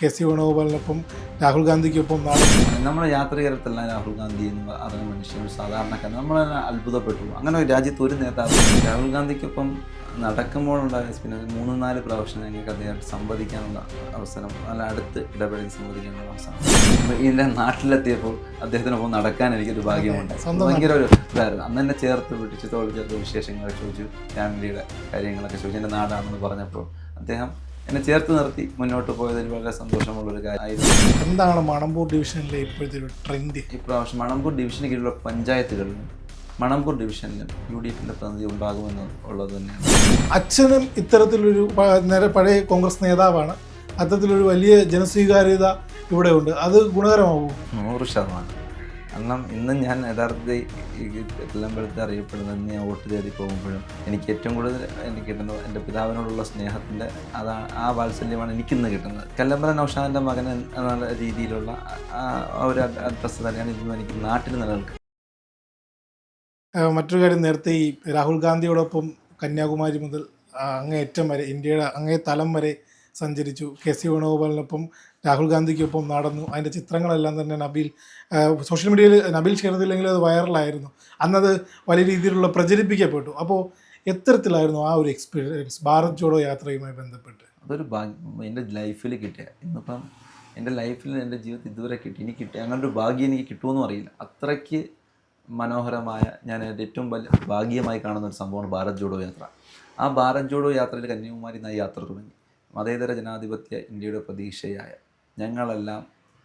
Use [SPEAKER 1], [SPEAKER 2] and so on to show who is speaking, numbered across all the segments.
[SPEAKER 1] K C വേണുഗോപാലിനൊപ്പം രാഹുൽ ഗാന്ധിക്കൊപ്പം നാളെ
[SPEAKER 2] നമ്മുടെ യാത്രികരത്തെല്ലാം രാഹുൽ ഗാന്ധി എന്ന് അറിഞ്ഞ മനുഷ്യൻ സാധാരണക്കാരൻ. നമ്മൾ തന്നെ അത്ഭുതപ്പെട്ടു. അങ്ങനെ ഒരു രാജ്യത്ത് ഒരു നേതാവ് രാഹുൽ ഗാന്ധിക്കൊപ്പം നടക്കുമ്പോഴുണ്ടായ പിന്നെ മൂന്ന് നാല് പ്രാവശ്യം ഞങ്ങൾക്ക് അദ്ദേഹമായിട്ട് സംവദിക്കാനുള്ള അവസരം നല്ല അടുത്ത് ഇടപെടൽ സംവദിക്കാനുള്ള അവസരം. എന്റെ നാട്ടിലെത്തിയപ്പോൾ അദ്ദേഹത്തിനൊപ്പം നടക്കാൻ എനിക്കൊരു ഭാഗ്യമുണ്ട്. ഭയങ്കര ഒരു ഇതായിരുന്നു. അന്ന് എന്നെ ചേർത്ത് പിടിച്ച് തോളി ചേർത്ത് വിശേഷങ്ങളൊക്കെ ചോദിച്ചു. ഫാമിലിയുടെ കാര്യങ്ങളൊക്കെ ചോദിച്ചു. എന്റെ നാടാണെന്ന് പറഞ്ഞപ്പോൾ അദ്ദേഹം എന്നെ ചേർത്ത് നിർത്തി മുന്നോട്ട് പോയതിൽ വളരെ സന്തോഷമുള്ളൊരു കാര്യമായിരുന്നു
[SPEAKER 1] എന്താണ് മണമ്പൂർ ഡിവിഷനിലെ ഇപ്പോഴത്തെ ഒരു ട്രെൻഡ്?
[SPEAKER 2] ഇപ്രാവശ്യം മണമ്പൂർ ഡിവിഷന് കീഴിലുള്ള പഞ്ചായത്തുകളിലും മണമ്പൂർ ഡിവിഷനിലും യു ഡി എഫിന്റെ പ്രതിനിധി ഉണ്ടാകുമെന്ന് ഉള്ളത് തന്നെയാണ്.
[SPEAKER 1] അച്ഛനും ഇത്തരത്തിലൊരു നേരെ പഴയ കോൺഗ്രസ് നേതാവാണ്. അത്തരത്തിലൊരു വലിയ ജനസ്വീകാര്യത ഇവിടെ ഉണ്ട് അത് ഗുണകരമാകും
[SPEAKER 2] നൂറ് ശതമാനം. കാരണം ഇന്ന് ഞാൻ യഥാർത്ഥത്തിൽ ഈ എല്ലമ്പലത്തെ അറിയപ്പെടുന്നത് ഞാൻ വോട്ട് തേടി പോകുമ്പോഴും എനിക്ക് ഏറ്റവും കൂടുതൽ എനിക്ക് കിട്ടുന്നത് എന്റെ പിതാവിനോടുള്ള സ്നേഹത്തിന്റെ അതാ ആ വാത്സല്യമാണ് എനിക്കിന്ന് കിട്ടുന്നത്. കല്ലമ്പല നൌഷാദിന്റെ മകൻ എന്നുള്ള രീതിയിലുള്ള ആ- ഒരു അഡ്രസ്സ് തന്നെയാണ് ഇന്നും എനിക്ക് നാട്ടിൽ നിലനിൽക്കുന്നത്.
[SPEAKER 1] മറ്റൊരു കാര്യം നേരത്തെ ഈ രാഹുൽ ഗാന്ധിയോടൊപ്പം കന്യാകുമാരി മുതൽ അങ്ങേയറ്റം വരെ ഇന്ത്യയുടെ അങ്ങേ തലം വരെ സഞ്ചരിച്ചു. കെ സി വേണുഗോപാലിനൊപ്പം രാഹുൽ ഗാന്ധിക്കൊപ്പം നടന്നു. അതിന്റെ ചിത്രങ്ങളെല്ലാം തന്നെ നബീൽ സോഷ്യൽ മീഡിയയിൽ നബീൽ ഷെയർ ചെയ്തില്ലെങ്കിൽ അത് വൈറലായിരുന്നു. അന്നത് വലിയ രീതിയിലുള്ള പ്രചരിപ്പിക്കപ്പെട്ടു. അപ്പോൾ എത്തരത്തിലായിരുന്നു ആ ഒരു എക്സ്പീരിയൻസ് ഭാരത് ജോഡോ യാത്രയുമായി ബന്ധപ്പെട്ട്?
[SPEAKER 2] അതൊരു ഭാഗ്യം. എന്റെ ലൈഫിൽ കിട്ടിയ ഇന്നിപ്പം എന്റെ ലൈഫിൽ എന്റെ ജീവിതത്തിൽ ഇതുവരെ കിട്ടി. എനിക്ക് കിട്ടിയ അങ്ങനെ ഒരു ഭാഗ്യം എനിക്ക് കിട്ടുമെന്നും അറിയില്ല. അത്രയ്ക്ക് മനോഹരമായ ഞാൻ എന്റെ ഏറ്റവും വലിയ ഭാഗ്യമായി കാണുന്ന ഒരു സംഭവമാണ് ഭാരത് ജോഡോ യാത്ര. ആ ഭാരത് ജോഡോ യാത്രയിൽ കന്യാകുമാരി നായി യാത്ര തുടങ്ങി. മതേതര ജനാധിപത്യ ഇന്ത്യയുടെ പ്രതീക്ഷയായ ഞങ്ങളെല്ലാം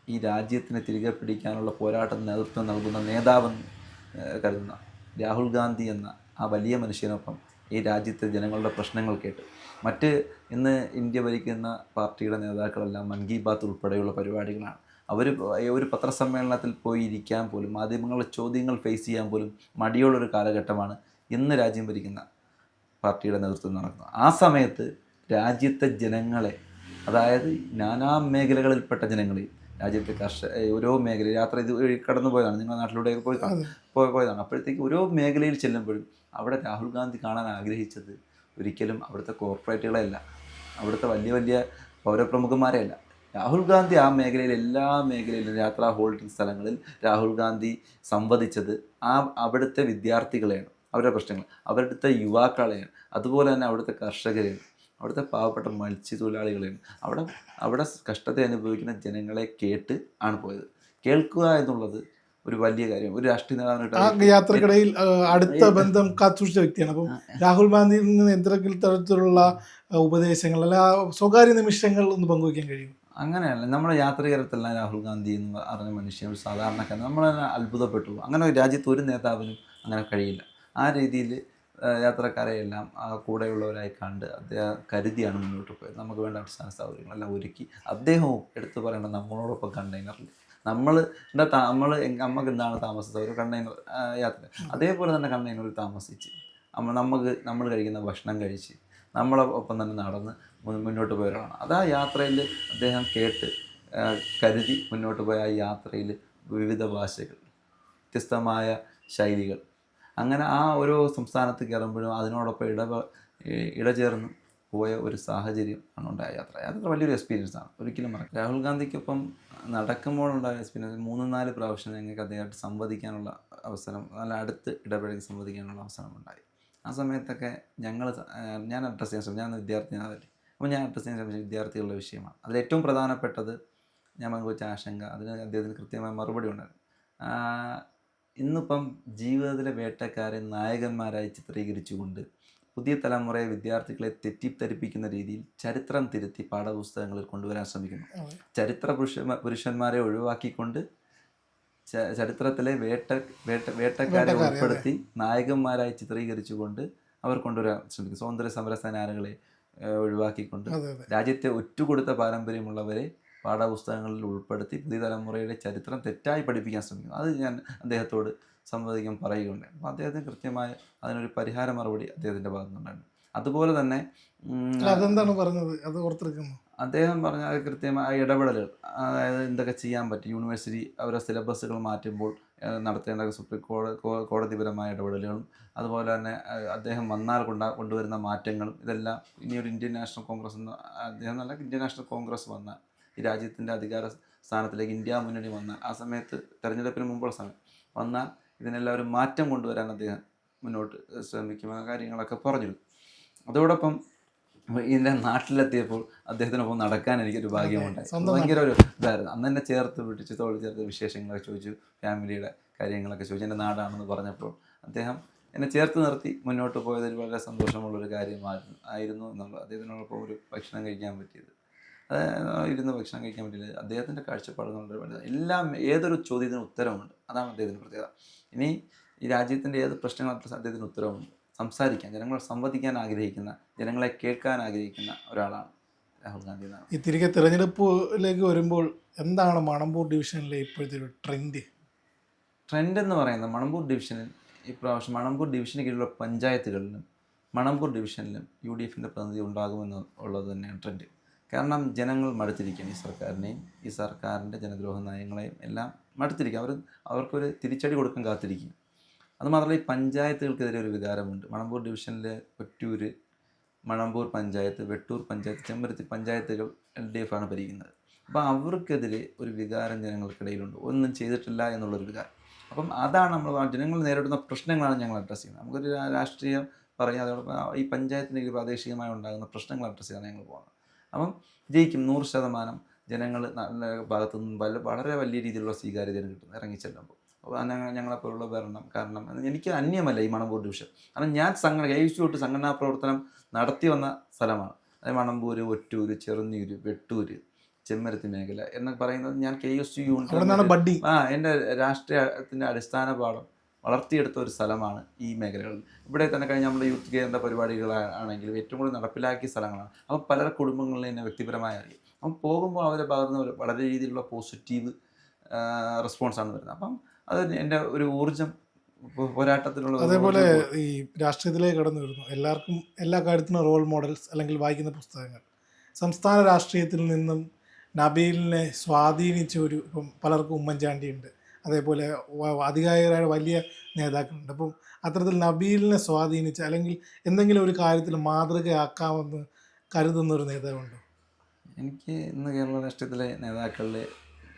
[SPEAKER 2] ഈ രാജ്യത്തിനെ തിരികെ പിടിക്കാനുള്ള പോരാട്ടം നേതൃത്വം നൽകുന്ന നേതാവെന്ന് കരുതുന്ന രാഹുൽ ഗാന്ധി എന്ന ആ വലിയ മനുഷ്യനൊപ്പം ഈ രാജ്യത്തെ ജനങ്ങളുടെ പ്രശ്നങ്ങൾ കേട്ട്. മറ്റ് ഇന്ന് ഇന്ത്യ ഭരിക്കുന്ന പാർട്ടിയുടെ നേതാക്കളെല്ലാം മൻ കി ബാത്ത് ഉൾപ്പെടെയുള്ള പരിപാടികളാണ്. അവർ ഒരു പത്രസമ്മേളനത്തിൽ പോയി ഇരിക്കാൻ പോലും മാധ്യമങ്ങളുടെ ചോദ്യങ്ങൾ ഫേസ് ചെയ്യാൻ പോലും മടിയുള്ളൊരു കാലഘട്ടമാണ് ഇന്ന് രാജ്യം ഭരിക്കുന്ന പാർട്ടിയുടെ നേതൃത്വം നടക്കുന്നത്. ആ സമയത്ത് രാജ്യത്തെ ജനങ്ങളെ അതായത് നാനാ മേഖലകളിൽപ്പെട്ട ജനങ്ങളെ രാജ്യത്തെ കർഷക ഓരോ മേഖല യാത്ര ഇത് കടന്നു പോയതാണ്. നിങ്ങളുടെ നാട്ടിലൂടെ പോയി പോയി പോയ പോയതാണ്. അപ്പോഴത്തേക്ക് ഓരോ മേഖലയിൽ ചെല്ലുമ്പോഴും അവിടെ രാഹുൽ ഗാന്ധി കാണാൻ ആഗ്രഹിച്ചത് ഒരിക്കലും അവിടുത്തെ കോർപ്പറേറ്റുകളെയല്ല. അവിടുത്തെ വലിയ വലിയ പൗരപ്രമുഖന്മാരെയല്ല. രാഹുൽ ഗാന്ധി ആ മേഖലയിൽ എല്ലാ മേഖലയിലും യാത്രാ ഹോൾഡിംഗ് സ്ഥലങ്ങളിൽ രാഹുൽ ഗാന്ധി സംവദിച്ചത് ആ അവിടുത്തെ വിദ്യാർത്ഥികളെയാണ്. അവരുടെ പ്രശ്നങ്ങൾ. അവരുടെ യുവാക്കളെയാണ്. അതുപോലെ തന്നെ അവിടുത്തെ കർഷകരെയാണ്. അവിടുത്തെ പാവപ്പെട്ട മത്സ്യത്തൊഴിലാളികളെയാണ് അവിടെ അവിടെ കഷ്ടത്തെ അനുഭവിക്കുന്ന ജനങ്ങളെ കേട്ട് ആണ് പോയത്. കേൾക്കുക എന്നുള്ളത് ഒരു വലിയ കാര്യം. ഒരു രാഷ്ട്രീയ നേതാവിനായിട്ട്
[SPEAKER 1] യാത്രക്കിടയിൽ അടുത്ത ബന്ധം കാത്തുസൂക്ഷിച്ച വ്യക്തിയാണ്. അപ്പം രാഹുൽ ഗാന്ധിയിൽ നിന്ന് എന്തെങ്കിലും തരത്തിലുള്ള ഉപദേശങ്ങൾ അല്ല സ്വകാര്യ നിമിഷങ്ങൾ ഒന്ന് പങ്കുവയ്ക്കാൻ കഴിയും
[SPEAKER 2] അങ്ങനെയല്ല. നമ്മുടെ യാത്രകരത്തല്ല രാഹുൽ ഗാന്ധി എന്ന് പറഞ്ഞ മനുഷ്യൻ ഒരു സാധാരണക്കാരൻ. നമ്മൾ തന്നെ അത്ഭുതപ്പെട്ടു. അങ്ങനെ ഒരു രാജ്യത്ത് ഒരു നേതാവിനും അങ്ങനെ കഴിയില്ല. ആ രീതിയിൽ യാത്രക്കാരെ എല്ലാം കൂടെയുള്ളവരായി കണ്ട് അദ്ദേഹം കരുതിയാണ് മുന്നോട്ട് പോയത്. നമുക്ക് വേണ്ട അടിസ്ഥാന സൗകര്യങ്ങളെല്ലാം ഒരുക്കി അദ്ദേഹവും എടുത്തു പറയേണ്ട നമ്മളോടൊപ്പം കണ്ടെയ്നറിൽ നമ്മൾ നമ്മൾ നമുക്ക് എന്താണ് താമസ സൗകര്യം? കണ്ടെയ്നർ യാത്ര. അതേപോലെ തന്നെ കണ്ടെയ്നറിൽ താമസിച്ച് നമുക്ക് നമ്മൾ കഴിക്കുന്ന ഭക്ഷണം കഴിച്ച് നമ്മളെ ഒപ്പം തന്നെ നടന്ന് മുന്നോട്ട് പോയവരാണ്. അത് ആ യാത്രയിൽ അദ്ദേഹം കേട്ട് കരുതി മുന്നോട്ട് പോയ ആ യാത്രയിൽ വിവിധ ഭാഷകൾ വ്യത്യസ്തമായ ശൈലികൾ അങ്ങനെ ആ ഓരോ സംസ്ഥാനത്ത് കയറുമ്പോഴും അതിനോടൊപ്പം ഇട ഇടചേർന്ന് പോയ ഒരു സാഹചര്യം ആണ് ഉണ്ടായ യാത്ര. യാത്ര വലിയൊരു എക്സ്പീരിയൻസ് ആണ്. ഒരിക്കലും മറക്കാം രാഹുൽ ഗാന്ധിക്കൊപ്പം നടക്കുമ്പോഴുണ്ടായ എക്സ്പീരിയൻസ് മൂന്ന് നാല് പ്രാവശ്യം ഞങ്ങൾക്ക് അദ്ദേഹമായിട്ട് സംവദിക്കാനുള്ള അവസരം നല്ല അടുത്ത് ഇടപഴകി സംവദിക്കാനുള്ള അവസരം ഉണ്ടായി. ആ സമയത്തൊക്കെ ഞങ്ങൾ ഞാൻ അഡ്രസ്സ് ചെയ്യാൻ ശ്രമിച്ചു. ഞാൻ വിദ്യാർത്ഥിനാണല്ലേ അപ്പോൾ ഞാൻ അഡ്രസ്സ് ചെയ്യാൻ ശ്രമിച്ച. വിദ്യാർത്ഥികളുടെ വിഷയമാണ്. അതിൽ ഏറ്റവും പ്രധാനപ്പെട്ടത് ഞാൻ പങ്കുവച്ച ആശങ്ക അതിന് അദ്ദേഹത്തിന് കൃത്യമായ മറുപടി ഉണ്ടായിരുന്നു. ഇന്നിപ്പം ജീവിതത്തിലെ വേട്ടക്കാരെ നായകന്മാരായി ചിത്രീകരിച്ചുകൊണ്ട് പുതിയ തലമുറയെ വിദ്യാർത്ഥികളെ തെറ്റിദ്ധരിപ്പിക്കുന്ന രീതിയിൽ ചരിത്രം തിരുത്തി പാഠപുസ്തകങ്ങളിൽ കൊണ്ടുവരാൻ ശ്രമിക്കുന്നു. ചരിത്ര പുരുഷ പുരുഷന്മാരെ ഒഴിവാക്കിക്കൊണ്ട് ചരിത്രത്തിലെ വേട്ട വേട്ട വേട്ടക്കാരെ ഉൾപ്പെടുത്തി നായകന്മാരായി ചിത്രീകരിച്ചുകൊണ്ട് അവർ കൊണ്ടുവരാൻ ശ്രമിക്കും സ്വാതന്ത്ര്യ സമര സേനാനികളെ ഒഴിവാക്കിക്കൊണ്ട് രാജ്യത്തെ ഒറ്റുകൊടുത്ത പാരമ്പര്യമുള്ളവരെ പാഠപുസ്തകങ്ങളിൽ ഉൾപ്പെടുത്തി പുതിയ തലമുറയുടെ ചരിത്രം തെറ്റായി പഠിപ്പിക്കാൻ ശ്രമിക്കുന്നു. അത് ഞാൻ അദ്ദേഹത്തോട് സംവദിക്കാൻ പറയുകയുണ്ടായി. അപ്പോൾ അദ്ദേഹത്തിന് കൃത്യമായ അതിനൊരു പരിഹാര മറുപടി അദ്ദേഹത്തിന്റെ ഭാഗത്തു നിന്നുണ്ടായിരുന്നു അതുപോലെ തന്നെ
[SPEAKER 1] അതെന്താണ് പറഞ്ഞത്? അത് ഓർത്തെടുക്കുന്നു.
[SPEAKER 2] അദ്ദേഹം പറഞ്ഞ കൃത്യമായ ഇടപെടലുകൾ അതായത് എന്തൊക്കെ ചെയ്യാൻ പറ്റും യൂണിവേഴ്സിറ്റി അവരുടെ സിലബസുകൾ മാറ്റുമ്പോൾ നടത്തേണ്ട സുപ്രീം കോടതി കോടതിപരമായ ഇടപെടലുകളും അതുപോലെ തന്നെ അദ്ദേഹം വന്നാൽ കൊണ്ടാ കൊണ്ടുവരുന്ന മാറ്റങ്ങളും ഇതെല്ലാം ഇനിയൊരു ഒരു ഇന്ത്യൻ നാഷണൽ കോൺഗ്രസ് എന്ന് അദ്ദേഹം നല്ല ഇന്ത്യൻ നാഷണൽ കോൺഗ്രസ് വന്ന ഈ രാജ്യത്തിന്റെ അധികാര സ്ഥാനത്തിലേക്ക് ഇന്ത്യ മുന്നണി വന്നാൽ ആ സമയത്ത് തെരഞ്ഞെടുപ്പിന് മുമ്പുള്ള സമയം വന്നാൽ ഇതിനെല്ലാവരും മാറ്റം കൊണ്ടുവരാൻ അദ്ദേഹം മുന്നോട്ട് ശ്രമിക്കും ആ കാര്യങ്ങളൊക്കെ പറഞ്ഞിരുന്നു. അതോടൊപ്പം ഇതിന്റെ നാട്ടിലെത്തിയപ്പോൾ അദ്ദേഹത്തിനൊപ്പം നടക്കാൻ എനിക്കൊരു ഭാഗ്യമുണ്ടായി. ഭയങ്കര ഒരു ഇതായിരുന്നു. അന്ന് എന്നെ ചേർത്ത് പിടിച്ച് തോളിൽ ചേർത്ത് വിശേഷങ്ങളൊക്കെ ചോദിച്ചു ഫാമിലിയുടെ കാര്യങ്ങളൊക്കെ ചോദിച്ചു എന്റെ നാടാണെന്ന് പറഞ്ഞപ്പോൾ അദ്ദേഹം എന്നെ ചേർത്ത് നിർത്തി മുന്നോട്ട് പോയതിൽ വളരെ സന്തോഷമുള്ളൊരു കാര്യമായിരുന്നു ആയിരുന്നു എന്നുള്ളത് അദ്ദേഹത്തിനോടൊപ്പം ഒരു ഭക്ഷണം കഴിക്കാൻ പറ്റിയത്. ഇരുന്ന് ഭക്ഷണം കഴിക്കാൻ പറ്റില്ല. അദ്ദേഹത്തിന്റെ കാഴ്ചപ്പാട് നമ്മുടെ വലുതാണ്. എല്ലാം ഏതൊരു ചോദ്യത്തിനും ഉത്തരവുമുണ്ട് അതാണ് അദ്ദേഹത്തിന്റെ പ്രത്യേകത. ഇനി ഈ രാജ്യത്തിന്റെ ഏത് പ്രശ്നങ്ങളും അദ്ദേഹത്തിന് ഉത്തരവുമുണ്ട് സംസാരിക്കാൻ. ജനങ്ങളെ സംവദിക്കാൻ ആഗ്രഹിക്കുന്ന ജനങ്ങളെ കേൾക്കാൻ ആഗ്രഹിക്കുന്ന ഒരാളാണ് രാഹുൽ ഗാന്ധി എന്നാണ്.
[SPEAKER 1] ഈ തിരികെ തിരഞ്ഞെടുപ്പിലേക്ക് വരുമ്പോൾ എന്താണ് മണമ്പൂർ ഡിവിഷനിലെ ഇപ്പോഴത്തെ ഒരു ട്രെൻഡ്?
[SPEAKER 2] ട്രെൻഡ് എന്ന് പറയുന്നത് മണമ്പൂർ ഡിവിഷനിൽ ഇപ്രാവശ്യം മണമ്പൂർ ഡിവിഷന് കീഴിലുള്ള പഞ്ചായത്തുകളിലും മണമ്പൂർ ഡിവിഷനിലും യു ഡി എഫിന്റെ പ്രതിനിധി ഉണ്ടാകുമെന്ന് ഉള്ളത് തന്നെയാണ് ട്രെൻഡ്. കാരണം ജനങ്ങൾ മടുത്തിരിക്കുകയാണ് ഈ സർക്കാരിനെയും ഈ സർക്കാരിന്റെ ജനദ്രോഹ നയങ്ങളെയും എല്ലാം മടുത്തിരിക്കുക അവർ അവർക്കൊരു തിരിച്ചടി കൊടുക്കാൻ കാത്തിരിക്കും അതുമാത്രമല്ല ഈ പഞ്ചായത്തുകൾക്കെതിരെ ഒരു വികാരമുണ്ട്. മണമ്പൂർ ഡിവിഷനിലെ ഒറ്റൂര് മണമ്പൂർ പഞ്ചായത്ത് വെട്ടൂർ പഞ്ചായത്ത് ചെമ്പരത്തി പഞ്ചായത്തുകൾ എൽ ഡി എഫ് ആണ് ഭരിക്കുന്നത്. അപ്പോൾ അവർക്കെതിരെ ഒരു വികാരം ജനങ്ങൾക്കിടയിലുണ്ട്. ഒന്നും ചെയ്തിട്ടില്ല എന്നുള്ളൊരു വികാരം. അപ്പം അതാണ് നമ്മൾ ജനങ്ങൾ നേരിടുന്ന പ്രശ്നങ്ങളാണ് ഞങ്ങൾ അഡ്രസ്സ് ചെയ്യുന്നത്. നമുക്കൊരു രാഷ്ട്രീയം പറയാം അതോടൊപ്പം ഈ പഞ്ചായത്തിന്റെ പ്രാദേശികമായി ഉണ്ടാകുന്ന പ്രശ്നങ്ങൾ അഡ്രസ്സ് ചെയ്യാൻ ഞങ്ങൾ പോകുന്നത് അപ്പം ജയിക്കും നൂറ് ശതമാനം ജനങ്ങൾ നല്ല ഭാഗത്തു നിന്നും വല്ല വളരെ വലിയ രീതിയിലുള്ള സ്വീകാര്യതയാണ് കിട്ടുന്നത് ഇറങ്ങിച്ചെല്ലുമ്പോൾ. ഞങ്ങളെപ്പോലുള്ള ഭരണം കാരണം എനിക്ക് അന്യമല്ല ഈ മണമ്പൂർ ഡിവിഷൻ. കാരണം ഞാൻ സംഘടന ഏഴ് തൊട്ട് സംഘടനാ പ്രവർത്തനം നടത്തി വന്ന സ്ഥലമാണ്. അതായത് മണമ്പൂര് ഒറ്റൂര് ചെറുന്നീര് വെട്ടൂര് ചെമ്മരത്തി മേഖല എന്നൊക്കെ പറയുന്നത് ഞാൻ കെ എസ് യു
[SPEAKER 1] യൂണിറ്റ്
[SPEAKER 2] ആ എന്റെ രാഷ്ട്രീയത്തിന്റെ അടിസ്ഥാന പാഠം വളർത്തിയെടുത്ത ഒരു സ്ഥലമാണ് ഈ മേഖലകൾ. ഇവിടെ തന്നെ കഴിഞ്ഞ നമ്മുടെ യൂത്ത് കേന്ദ്ര പരിപാടികളാണെങ്കിലും ഏറ്റവും കൂടുതൽ നടപ്പിലാക്കിയ സ്ഥലങ്ങളാണ്. അപ്പോൾ പല കുടുംബങ്ങളിൽ തന്നെ വ്യക്തിപരമായി അറിയാം. അപ്പം പോകുമ്പോൾ അവരെ ഭാഗത്ത് നിന്ന് വളരെ രീതിയിലുള്ള പോസിറ്റീവ് റെസ്പോൺസാണ് വരുന്നത്. അപ്പം അത് എന്റെ ഒരു ഊർജം പോരാട്ടത്തിലുള്ള
[SPEAKER 1] അതേപോലെ ഈ രാഷ്ട്രീയത്തിലേക്ക് കടന്നു വരുന്നു. എല്ലാവർക്കും എല്ലാ കാര്യത്തിനും റോൾ മോഡൽസ് അല്ലെങ്കിൽ വായിക്കുന്ന പുസ്തകങ്ങൾ. സംസ്ഥാന രാഷ്ട്രീയത്തിൽ നിന്നും നബീലിനെ സ്വാധീനിച്ച ഒരു ഇപ്പം പലർക്കും ഉമ്മൻചാണ്ടി ഉണ്ട് അതേപോലെ അധികാരികളായ വലിയ നേതാക്കളുണ്ട്. അപ്പം അത്തരത്തിൽ നബീലിനെ സ്വാധീനിച്ച അല്ലെങ്കിൽ എന്തെങ്കിലും ഒരു കാര്യത്തിൽ മാതൃകയാക്കാമെന്ന് കരുതുന്ന ഒരു നേതാവുണ്ടോ?
[SPEAKER 2] എനിക്ക് ഇന്ന് കേരള രാഷ്ട്രീയത്തിലെ നേതാക്കളിൽ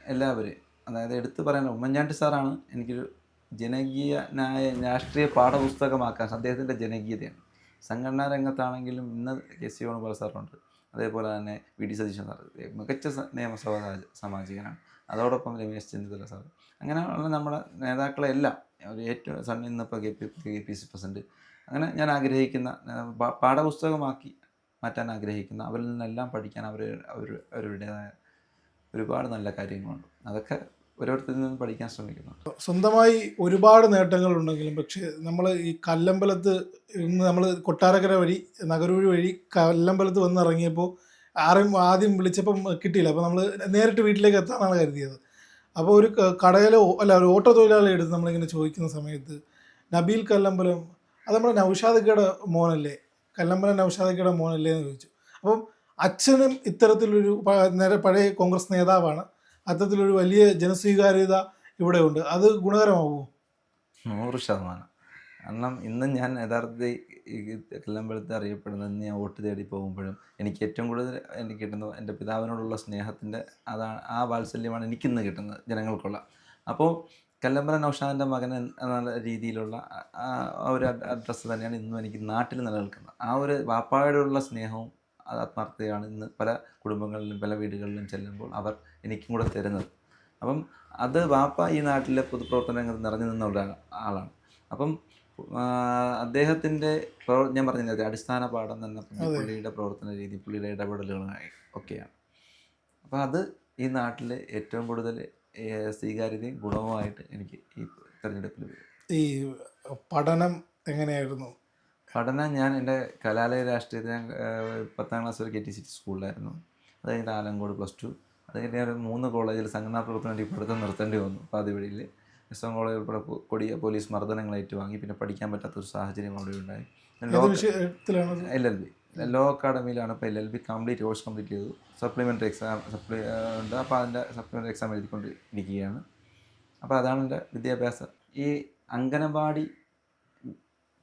[SPEAKER 2] എല്ലാവരും അതായത് എടുത്തു പറയാൻ ഉമ്മൻചാണ്ടി സാറാണ് എനിക്കൊരു ജനകീയനായ രാഷ്ട്രീയ പാഠപുസ്തകമാക്കാൻ അദ്ദേഹത്തിന്റെ ജനകീയതയാണ്. സംഘടനാ രംഗത്താണെങ്കിലും ഇന്ന് കെ സി വേണുഗോപാൽ സാറുണ്ട്. അതേപോലെ തന്നെ വി ഡി സതീശൻ സാർ മികച്ച നിയമസഭാ സാമാജികനാണ്. അതോടൊപ്പം രമേശ് ചെന്നിത്തല സാർ അങ്ങനെയുള്ള നമ്മുടെ നേതാക്കളെല്ലാം ഒരു ഏറ്റവും സൺ ഇന്നിപ്പോൾ K P K P C president അങ്ങനെ ഞാൻ ആഗ്രഹിക്കുന്ന പാഠപുസ്തകമാക്കി മാറ്റാൻ ആഗ്രഹിക്കുന്ന അവരിൽ നിന്നെല്ലാം പഠിക്കാൻ അവർ അവർ അവരുടേതായ ഒരുപാട് നല്ല കാര്യങ്ങളുണ്ട്. അതൊക്കെ ഓരോരുത്തരിൽ നിന്നും പഠിക്കാൻ ശ്രമിക്കുന്നുണ്ട്.
[SPEAKER 1] സ്വന്തമായി ഒരുപാട് നേട്ടങ്ങളുണ്ടെങ്കിലും പക്ഷേ നമ്മൾ ഈ കല്ലമ്പലത്ത് ഇന്ന് നമ്മൾ കൊട്ടാരക്കര വഴി നഗരൂര് വഴി കല്ലമ്പലത്ത് വന്നിറങ്ങിയപ്പോൾ ആരെയും ആദ്യം വിളിച്ചപ്പം കിട്ടിയില്ല. അപ്പോൾ നമ്മൾ നേരിട്ട് വീട്ടിലേക്ക് എത്താനാണ് കരുതിയത്. അപ്പോൾ ഒരു കടയിലെ അല്ല ഒരു ഓട്ടോ തൊഴിലാളി എടുത്ത് നമ്മളിങ്ങനെ ചോദിക്കുന്ന സമയത്ത് നബീൽ കല്ലമ്പലം അത് നമ്മുടെ നൗഷാദക്കയുടെ മോനല്ലേ? കല്ലമ്പലം നൗഷാദക്കയുടെ മോനല്ലേ എന്ന് ചോദിച്ചു. അപ്പം അച്ഛനും ഇത്തരത്തിലൊരു നേരെ പഴയ കോൺഗ്രസ് നേതാവാണ്. അത്തരത്തിലൊരു വലിയ ജനസ്വീകാര്യത ഇവിടെ ഉണ്ട്. അത് ഗുണകരമാകുമോ
[SPEAKER 2] നൂറ് ശതമാനം. കാരണം ഇന്ന് ഞാൻ യഥാർത്ഥത്തിൽ ഈ കല്ലമ്പലത്ത് അറിയപ്പെടുന്നത് ഇന്ന് ഞാൻ വോട്ട് തേടി പോകുമ്പോഴും എനിക്ക് ഏറ്റവും കൂടുതൽ എനിക്ക് കിട്ടുന്നത് എന്റെ പിതാവിനോടുള്ള സ്നേഹത്തിന്റെ അതാണ് ആ വാത്സല്യമാണ് എനിക്കിന്ന് കിട്ടുന്നത് ജനങ്ങൾക്കുള്ള. അപ്പോൾ കല്ലമ്പല നൗഷാദിന്റെ മകൻ എന്ന രീതിയിലുള്ള ആ- ഒരു അഡ്രസ്സ് തന്നെയാണ് ഇന്നും എനിക്ക് നാട്ടിൽ നിലനിൽക്കുന്നത്. ആ ഒരു വാപ്പായോടുള്ള സ്നേഹവും ആത്മാർത്ഥതയാണ് ഇന്ന് പല കുടുംബങ്ങളിലും പല വീടുകളിലും ചെല്ലുമ്പോൾ അവർ എനിക്കും കൂടെ തരുന്നത്. അപ്പം അത് വാപ്പ ഈ നാട്ടിലെ പൊതുപ്രവർത്തന രംഗത്ത് നിറഞ്ഞു നിന്ന ആളാണ്. അപ്പം അദ്ദേഹത്തിന്റെ ഞാൻ പറഞ്ഞില്ലേ അടിസ്ഥാന പാഠം തന്നെ. പുള്ളിയുടെ പ്രവർത്തന രീതി പുള്ളിയുടെ ഇടപെടലുകളായി ഒക്കെയാണ്. അപ്പോൾ അത് ഈ നാട്ടിലെ ഏറ്റവും കൂടുതൽ സ്വീകാര്യതയും ഗുണവുമായിട്ട് എനിക്ക് ഈ തെരഞ്ഞെടുപ്പിൽ
[SPEAKER 1] ഈ പഠനം എങ്ങനെയായിരുന്നു?
[SPEAKER 2] പഠനം ഞാൻ എന്റെ കലാലയ രാഷ്ട്രീയത്തിൽ ഞാൻ പത്താം ക്ലാസ് വരെ കെ ടി സിറ്റി സ്കൂളിലായിരുന്നു. അത് കഴിഞ്ഞിട്ട് ആലങ്കോട് പ്ലസ് ടു. അത് കഴിഞ്ഞ് ഞാൻ ഒരു മൂന്ന് കോളേജിൽ സംഘടനാ പ്രവർത്തനം വേണ്ടി പഠിത്തം നിർത്തേണ്ടി വന്നു. പാതിവഴിയിൽ എസ് എം കോളേജിൽ ഉൾപ്പെടെ കൊടിയ പോലീസ് മർദ്ദനങ്ങൾ ഏറ്റുവാങ്ങി. പിന്നെ പഠിക്കാൻ പറ്റാത്തൊരു സാഹചര്യം അവിടെ ഉണ്ടായി. L L B. ലോ അക്കാഡമിയിലാണ് ഇപ്പോൾ L L B complete course complete ചെയ്തു സപ്ലിമെന്ററി എക്സാം സപ്ലി ഉണ്ട്. അപ്പോൾ അതിന്റെ സപ്ലിമെന്ററി എക്സാം എഴുതിക്കൊണ്ട് ഇരിക്കുകയാണ് അപ്പോൾ അതാണ് എന്റെ വിദ്യാഭ്യാസം. ഈ അംഗനവാടി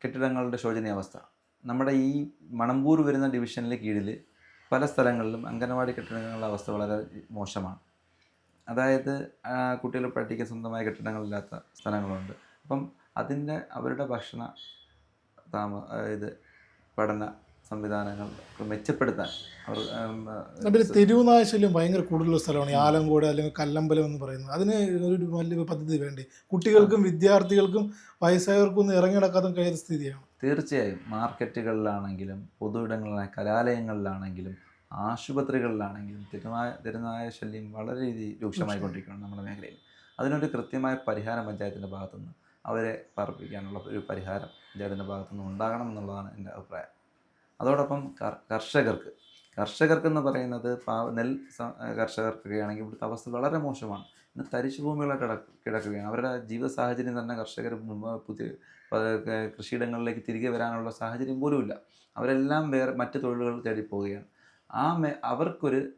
[SPEAKER 2] കെട്ടിടങ്ങളുടെ ശോചനീയാവസ്ഥ. നമ്മുടെ ഈ മണമ്പൂർ വരുന്ന ഡിവിഷനിലെ കീഴിൽ പല സ്ഥലങ്ങളിലും അംഗനവാടി കെട്ടിടങ്ങളുടെ അവസ്ഥ വളരെ മോശമാണ്. അതായത് കുട്ടികൾ പഠിക്കാൻ സ്വന്തമായ കെട്ടിടങ്ങളില്ലാത്ത സ്ഥലങ്ങളുണ്ട്. അപ്പം അതിന്റെ അവരുടെ ഭക്ഷണ താമ ഇത് പഠന സംവിധാനങ്ങൾ മെച്ചപ്പെടുത്താൻ അവർ
[SPEAKER 1] തെരുവുനാശല്യം ഭയങ്കര കൂടുതലുള്ള സ്ഥലമാണ് ഈ ആലങ്കോട് അല്ലെങ്കിൽ കല്ലമ്പലം എന്ന് പറയുന്നത്. അതിന് ഒരു വലിയ പദ്ധതി വേണ്ടി? കുട്ടികൾക്കും വിദ്യാർത്ഥികൾക്കും വയസ്സായവർക്കും ഒന്നും ഇറങ്ങി നടക്കാതെ കഴിയാത്ത സ്ഥിതിയാണ്.
[SPEAKER 2] തീർച്ചയായും മാർക്കറ്റുകളിലാണെങ്കിലും പൊതുയിടങ്ങളിലാണെങ്കിലും കലാലയങ്ങളിലാണെങ്കിലും ആശുപത്രികളിലാണെങ്കിലും തിരുനായ തിരുനായ ശല്യം വളരെ രീതി രൂക്ഷമായിക്കൊണ്ടിരിക്കുകയാണ് നമ്മുടെ മേഖലയിൽ. അതിനൊരു കൃത്യമായ പരിഹാരം പഞ്ചായത്തിന്റെ ഭാഗത്തുനിന്ന് അവരെ പാർപ്പിക്കാനുള്ള ഒരു പരിഹാരം പഞ്ചായത്തിന്റെ ഭാഗത്തുനിന്ന് ഉണ്ടാകണം എന്നുള്ളതാണ് എന്റെ അഭിപ്രായം. അതോടൊപ്പം കർ- കർഷകർക്ക് കർഷകർക്കെന്ന് പറയുന്നത് പാവ നെൽ കർഷകർക്കൊക്കെ ആണെങ്കിൽ ഇവിടുത്തെ അവസ്ഥ വളരെ മോശമാണ്. ഇന്ന് തരിശു ഭൂമികളെ കിട കിടക്കുകയാണ്. അവരുടെ ജീവിത സാഹചര്യം തന്നെ കർഷകർ പുതിയ കൃഷിയിടങ്ങളിലേക്ക് തിരികെ വരാനുള്ള സാഹചര്യം പോലുമില്ല. അവരെല്ലാം വേറെ മറ്റ് തൊഴിലുകൾ തേടി പോവുകയാണ് ആ മേ അവർക്കൊരു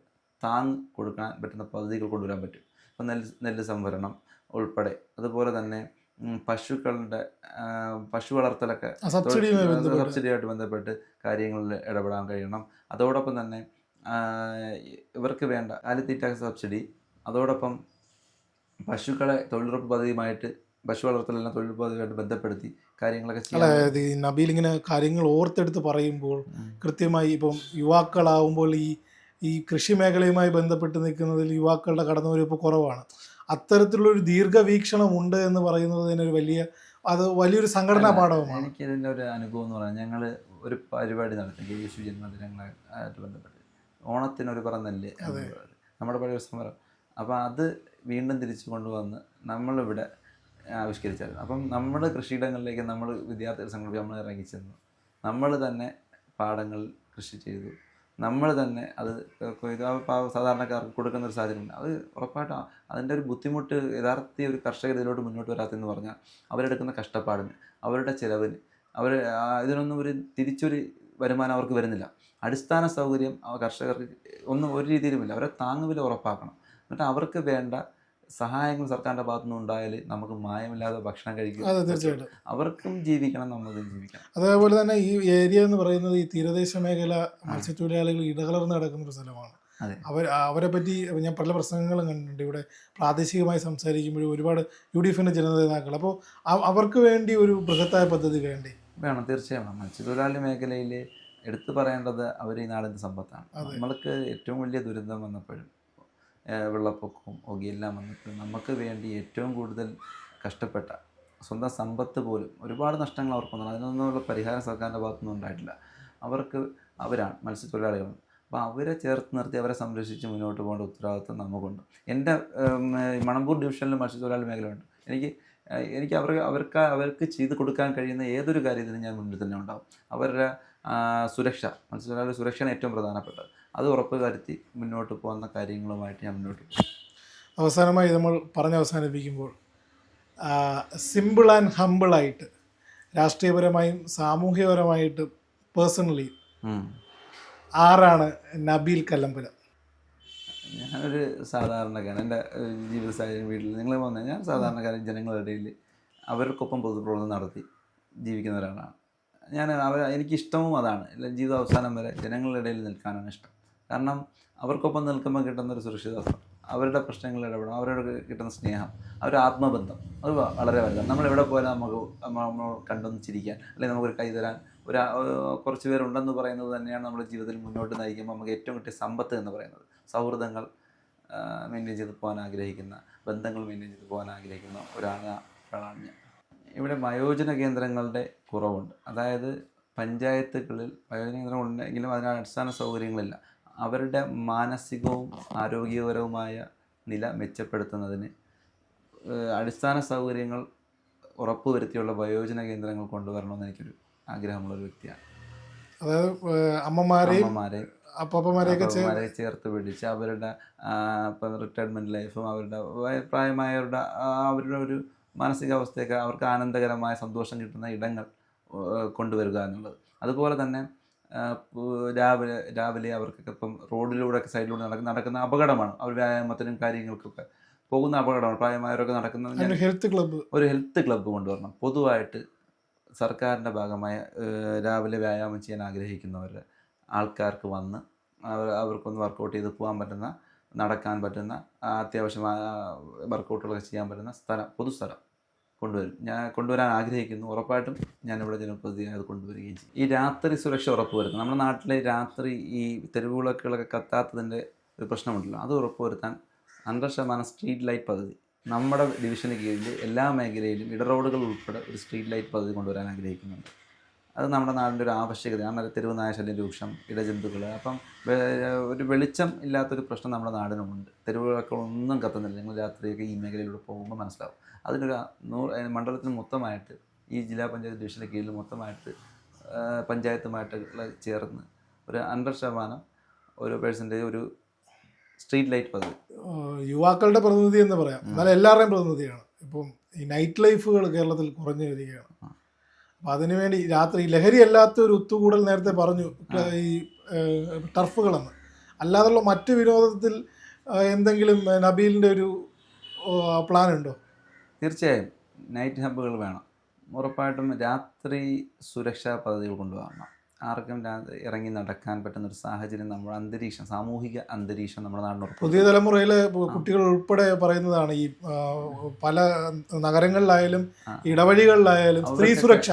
[SPEAKER 2] താങ് കൊടുക്കാൻ പറ്റുന്ന പദ്ധതികൾ കൊണ്ടുവരാൻ പറ്റും. ഇപ്പം നെല്ല് നെല്ല് സംഭരണം ഉൾപ്പെടെ. അതുപോലെ തന്നെ പശുക്കളുടെ പശു വളർത്തലൊക്കെ
[SPEAKER 1] സബ്സിഡിയുമായിട്ട് ബന്ധപ്പെട്ട്.
[SPEAKER 2] കാര്യങ്ങളിൽ ഇടപെടാൻ കഴിയണം. അതോടൊപ്പം തന്നെ ഇവർക്ക് വേണ്ട കാലിത്തീറ്റ സബ്സിഡി അതോടൊപ്പം പശുക്കളെ തൊഴിലുറപ്പ് പദ്ധതിയുമായിട്ട് പശു വളർത്തലെല്ലാം തൊഴിലുറപ്പ് പദ്ധതിയുമായിട്ട് ബന്ധപ്പെടുത്തി കാര്യങ്ങളൊക്കെ
[SPEAKER 1] അല്ല ഇത് നബീൽ ഇങ്ങനെ കാര്യങ്ങൾ ഓർത്തെടുത്ത് പറയുമ്പോൾ. കൃത്യമായി ഇപ്പം യുവാക്കളാവുമ്പോൾ ഈ ഈ കൃഷി മേഖലയുമായി ബന്ധപ്പെട്ട് നിൽക്കുന്നതിൽ യുവാക്കളുടെ കടന്നുവരവ് കുറവാണ്. അത്തരത്തിലുള്ളൊരു ദീർഘവീക്ഷണം ഉണ്ട് എന്ന് പറയുന്നത് തന്നെ ഒരു വലിയ അത് വലിയൊരു സംഘടനാ പാഠവുമാണ്
[SPEAKER 2] എനിക്ക് ഇതിന്റെ ഒരു അനുഭവം എന്ന് പറഞ്ഞാൽ ഞങ്ങൾ ഒരു പരിപാടി നടത്തി യേശു ജന്മദിനങ്ങളായിട്ട് ബന്ധപ്പെട്ട്. ഓണത്തിനൊരു പറന്നല്ലേ
[SPEAKER 1] അതെ.
[SPEAKER 2] നമ്മുടെ പഴയ സമരം. അപ്പോൾ അത് വീണ്ടും തിരിച്ചു കൊണ്ടുവന്ന് നമ്മളിവിടെ ആവിഷ്കരിച്ചായിരുന്നു. അപ്പം നമ്മുടെ കൃഷിയിടങ്ങളിലേക്ക് നമ്മൾ വിദ്യാർത്ഥികൾ സംഘടിപ്പിച്ച് നമ്മൾ ഇറങ്ങി ചെന്നു. നമ്മൾ തന്നെ പാടങ്ങൾ കൃഷി ചെയ്തു. നമ്മൾ തന്നെ അത് സാധാരണക്കാർക്ക് കൊടുക്കുന്ന ഒരു സാഹചര്യം അത് ഉറപ്പായിട്ടും അതിന്റെ ഒരു ബുദ്ധിമുട്ട് യഥാർത്ഥ ഒരു കർഷകർ ഇതിലോട്ട് മുന്നോട്ട് വരാത്തെന്ന് പറഞ്ഞാൽ അവരെടുക്കുന്ന കഷ്ടപ്പാടിന് അവരുടെ ചിലവിന് അവർ ഇതിനൊന്നും ഒരു തിരിച്ചൊരു വരുമാനം അവർക്ക് വരുന്നില്ല. അടിസ്ഥാന സൗകര്യം കർഷകർക്ക് ഒന്നും ഒരു രീതിയിലുമില്ല. അവരെ താങ്ങുവില ഉറപ്പാക്കണം. എന്നിട്ട് അവർക്ക് വേണ്ട സഹായങ്ങൾ സർക്കാരിന്റെ ഭാഗത്തു നിന്ന് ഉണ്ടായാൽ നമുക്ക് മായമില്ലാതെ ഭക്ഷണം കഴിക്കും
[SPEAKER 1] അതെ തീർച്ചയായിട്ടും.
[SPEAKER 2] അവർക്കും ജീവിക്കണം നമ്മളും ജീവിക്കണം
[SPEAKER 1] അതേപോലെ തന്നെ ഈ ഏരിയ എന്ന് പറയുന്നത് ഈ തീരദേശ മേഖല മത്സ്യത്തൊഴിലാളികൾ ഇടകലർന്ന് കിടക്കുന്ന ഒരു സ്ഥലമാണ്. അവർ അവരെ പറ്റി ഞാൻ പല പ്രസംഗങ്ങളും കണ്ടിട്ടുണ്ട്. ഇവിടെ പ്രാദേശികമായി സംസാരിക്കുമ്പോഴും ഒരുപാട് യു ഡി എഫിന്റെ ജനത നേതാക്കൾ അപ്പോൾ അവർക്ക് വേണ്ടി ഒരു ബൃഹത്തായ പദ്ധതി വേണ്ടേ?
[SPEAKER 2] വേണം തീർച്ചയായും വേണം. മത്സ്യത്തൊഴിലാളി മേഖലയിൽ എടുത്തു പറയേണ്ടത് അവർ ഈ നാടിന്റെ സമ്പത്താണ്. നമ്മൾക്ക് ഏറ്റവും വലിയ ദുരന്തം വന്നപ്പോഴും വെള്ളപ്പൊക്കവും ഒക്കെയെല്ലാം വന്നിട്ട് നമുക്ക് വേണ്ടി ഏറ്റവും കൂടുതൽ കഷ്ടപ്പെട്ട സ്വന്തം സമ്പത്ത് പോലും ഒരുപാട് നഷ്ടങ്ങൾ അവർക്ക് വന്നു അതിനൊന്നുമുള്ള പരിഹാരം സർക്കാരിന്റെ ഭാഗത്തുനിന്നും ഉണ്ടായിട്ടില്ല. അവർക്ക് അവരാണ് മത്സ്യത്തൊഴിലാളികൾ അപ്പോൾ അവരെ ചേർത്ത് നിർത്തി അവരെ സംരക്ഷിച്ച് മുന്നോട്ട് പോകേണ്ട ഉത്തരവാദിത്വം നമുക്കുണ്ട്. എന്റെ മണമ്പൂർ ഡിവിഷനിൽ മത്സ്യത്തൊഴിലാളി മേഖലയുണ്ട്. എനിക്ക് എനിക്ക് അവർക്ക് അവർക്ക് അവർക്ക് ചെയ്ത് കൊടുക്കാൻ കഴിയുന്ന ഏതൊരു കാര്യത്തിനും ഞാൻ മുന്നിൽ തന്നെ ഉണ്ടാവും. അവരുടെ സുരക്ഷ മത്സ്യത്തൊഴിലാളി സുരക്ഷയാണ് ഏറ്റവും പ്രധാനപ്പെട്ടത്. അത് ഉറപ്പ് വരുത്തി മുന്നോട്ട് പോകുന്ന കാര്യങ്ങളുമായിട്ട് ഞാൻ മുന്നോട്ട് പോകും.
[SPEAKER 1] അവസാനമായി നമ്മൾ പറഞ്ഞ് അവസാനിപ്പിക്കുമ്പോൾ സിമ്പിൾ ആൻഡ് ഹമ്പിളായിട്ട് രാഷ്ട്രീയപരമായും സാമൂഹ്യപരമായിട്ടും പേഴ്സണലി
[SPEAKER 2] ആറാണ്
[SPEAKER 1] ആരാണ് നബീൽ കല്ലമ്പലം
[SPEAKER 2] ഞാനൊരു സാധാരണക്കാരൻ. എന്റെ ജീവിത സാഹചര്യം വീട്ടിൽ നിങ്ങൾ വന്നു ഞാൻ സാധാരണക്കാരൻ ജനങ്ങളുടെ ഇടയിൽ അവർക്കൊപ്പം പൊതുപ്രവർത്തനം നടത്തി ജീവിക്കുന്ന ഒരാളാണ്. ഞാൻ അവർ എനിക്കിഷ്ടവും അതാണ്. ജീവിത അവസാനം വരെ ജനങ്ങളുടെ ഇടയിൽ നിൽക്കാനാണ് ഇഷ്ടം. കാരണം അവർക്കൊപ്പം നിൽക്കുമ്പോൾ കിട്ടുന്ന ഒരു സുരക്ഷിതത്വം അവരുടെ പ്രശ്നങ്ങളിൽ ഇടപെടണം അവരോട് കിട്ടുന്ന സ്നേഹം അവരുടെ ആത്മബന്ധം അത് വളരെ വലുതാണ്. നമ്മൾ എവിടെ പോയാലും നമുക്ക് നമ്മ- നമ്മൾ കണ്ടൊന്ന് ചിരിക്കാൻ അല്ലെങ്കിൽ നമുക്കൊരു കൈ തരാൻ ഒരു കുറച്ച് പേരുണ്ടെന്ന് പറയുന്നത് തന്നെയാണ് നമ്മുടെ ജീവിതത്തിൽ മുന്നോട്ട് നയിക്കുമ്പോൾ നമുക്ക് ഏറ്റവും കിട്ടിയ സമ്പത്ത് എന്ന് പറയുന്നത്. സൗഹൃദങ്ങൾ മെയിന്റെയിൻ ചെയ്ത് പോകാൻ ആഗ്രഹിക്കുന്ന ബന്ധങ്ങൾ മെയിന്റെയിൻ ചെയ്ത് പോകാൻ ആഗ്രഹിക്കുന്ന ഒരാളാണ് ഞാൻ. ഇവിടെ വയോജന കേന്ദ്രങ്ങളുടെ കുറവുണ്ട്. അതായത് പഞ്ചായത്തുകളിൽ വയോജന കേന്ദ്രങ്ങളുണ്ടെങ്കിലും ഉണ്ടെങ്കിലും സൗകര്യങ്ങളില്ല. അവരുടെ മാനസികവും ആരോഗ്യപരവുമായ നില മെച്ചപ്പെടുത്തുന്നതിന് അടിസ്ഥാന സൗകര്യങ്ങൾ ഉറപ്പുവരുത്തിയുള്ള വയോജന കേന്ദ്രങ്ങൾ കൊണ്ടുവരണമെന്ന് എനിക്കൊരു ആഗ്രഹമുള്ള ഒരു വ്യക്തിയാണ്.
[SPEAKER 1] അതായത് അമ്മമാരെയും
[SPEAKER 2] അമ്മമാരെ
[SPEAKER 1] അപ്പപ്പന്മാരെയൊക്കെ ചേർ
[SPEAKER 2] ചേർത്ത് പിടിച്ച് അവരുടെ ഇപ്പം റിട്ടയർമെന്റ് ലൈഫും അവരുടെ പ്രായമായവരുടെ അവരുടെ ഒരു മാനസികാവസ്ഥയൊക്കെ അവർക്ക് ആനന്ദകരമായ സന്തോഷം കിട്ടുന്ന ഇടങ്ങൾ കൊണ്ടുവരിക എന്നുള്ളത്. അതുപോലെ തന്നെ രാവിലെ രാവിലെ അവർക്കൊക്കെ ഇപ്പം റോഡിലൂടെ ഒക്കെ സൈഡിലൂടെ നടക്കുന്ന നടക്കുന്ന അപകടമാണ്. അവർ വ്യായാമത്തിനും കാര്യങ്ങൾക്കൊക്കെ പോകുന്ന അപകടമാണ്. പ്രായമായവരൊക്കെ
[SPEAKER 1] നടക്കുന്ന ഹെൽത്ത് ക്ലബ്ബ്
[SPEAKER 2] ഒരു ഹെൽത്ത് ക്ലബ്ബ് കൊണ്ടുവരണം. പൊതുവായിട്ട് സർക്കാരിന്റെ ഭാഗമായ രാവിലെ വ്യായാമം ചെയ്യാൻ ആഗ്രഹിക്കുന്നവർ ആൾക്കാർക്ക് വന്ന് അവർ അവർക്കൊന്ന് വർക്കൗട്ട് ചെയ്ത് പോകാൻ പറ്റുന്ന നടക്കാൻ പറ്റുന്ന അത്യാവശ്യം അത്യാവശ്യമായ വർക്കൗട്ടുകളൊക്കെ ചെയ്യാൻ പറ്റുന്ന സ്ഥലം പൊതുസ്ഥലം കൊണ്ടുവരും. ഞാൻ കൊണ്ടുവരാൻ ആഗ്രഹിക്കുന്നു. ഉറപ്പായിട്ടും ഞാനിവിടെ ജനപ്രതി അത് കൊണ്ടുവരികയും ചെയ്യും. ഈ രാത്രി സുരക്ഷ ഉറപ്പുവരുത്തണം നമ്മുടെ നാട്ടിലെ രാത്രി ഈ തെരുവുകളൊക്കെ കത്താത്തതിന്റെ ഒരു പ്രശ്നമുണ്ടല്ലോ. അത് ഉറപ്പുവരുത്താൻ ഹൺഡ്രഡ് ശതമാനം സ്ട്രീറ്റ് ലൈറ്റ് പദ്ധതി നമ്മുടെ ഡിവിഷന് കീഴിൽ എല്ലാ മേഖലയിലും ഇടറോഡുകൾ ഉൾപ്പെടെ ഒരു സ്ട്രീറ്റ് ലൈറ്റ് പദ്ധതി കൊണ്ടുവരാൻ ആഗ്രഹിക്കുന്നുണ്ട്. അത് നമ്മുടെ നാടിന്റെ ഒരു ആവശ്യകത. നമ്മുടെ തെരുവ് നായശല്യം രൂക്ഷം ഇടജന്തുക്കൾ അപ്പം ഒരു വെളിച്ചം ഇല്ലാത്തൊരു പ്രശ്നം നമ്മുടെ നാടിനുമുണ്ട്. തെരുവുകളൊക്കെ ഒന്നും കത്തുന്നില്ല. നിങ്ങൾ രാത്രിയൊക്കെ ഈ മേഖലയിലൂടെ പോകുമ്പോൾ മനസ്സിലാവും. അതിനൊരു നൂറ് മണ്ഡലത്തിന് മൊത്തമായിട്ട് ഈ ജില്ലാ പഞ്ചായത്ത് ഡിവിഷന്റെ കീഴിൽ മൊത്തമായിട്ട് പഞ്ചായത്തുമായിട്ടുള്ള പഞ്ചായത്തുമായിട്ട് ചേർന്ന് ഒരു അൻപത് ശതമാനം ഒരു പേഴ്സന്റേജ് ഒരു സ്ട്രീറ്റ് ലൈറ്റ് പദ്ധതി.
[SPEAKER 1] യുവാക്കളുടെ പ്രതിനിധി എന്ന് പറയാം. എന്നാൽ എല്ലാവരുടെയും പ്രതിനിധിയാണ്. ഇപ്പം ഈ നൈറ്റ് ലൈഫുകൾ കേരളത്തിൽ കുറഞ്ഞു വരികയാണ്. അപ്പം അതിനുവേണ്ടി രാത്രി ലഹരി അല്ലാത്ത ഒരു ഒത്തുകൂടൽ നേരത്തെ പറഞ്ഞു ഈ ടർഫുകളെന്ന്. അല്ലാതുള്ള മറ്റു വിനോദത്തിൽ എന്തെങ്കിലും നബീലിന്റെ നബീലിന്റെ ഒരു പ്ലാൻ ഉണ്ടോ
[SPEAKER 2] തീർച്ചയായും. നൈറ്റ് ഹബ്ബുകൾ വേണം. ഉറപ്പായിട്ടും രാത്രി സുരക്ഷാ പദ്ധതികൾ കൊണ്ടുവരണം. ആർക്കും ഇറങ്ങി നടക്കാൻ പറ്റുന്ന ഒരു സാഹചര്യം നമ്മുടെ അന്തരീക്ഷം സാമൂഹിക അന്തരീക്ഷം നമ്മുടെ നാടിന്
[SPEAKER 1] പുതിയ തലമുറയിലെ കുട്ടികൾ ഉൾപ്പെടെ പറയുന്നതാണ് ഈ പല നഗരങ്ങളിലായാലും ഇടവഴികളിലായാലും സ്ത്രീ സുരക്ഷ.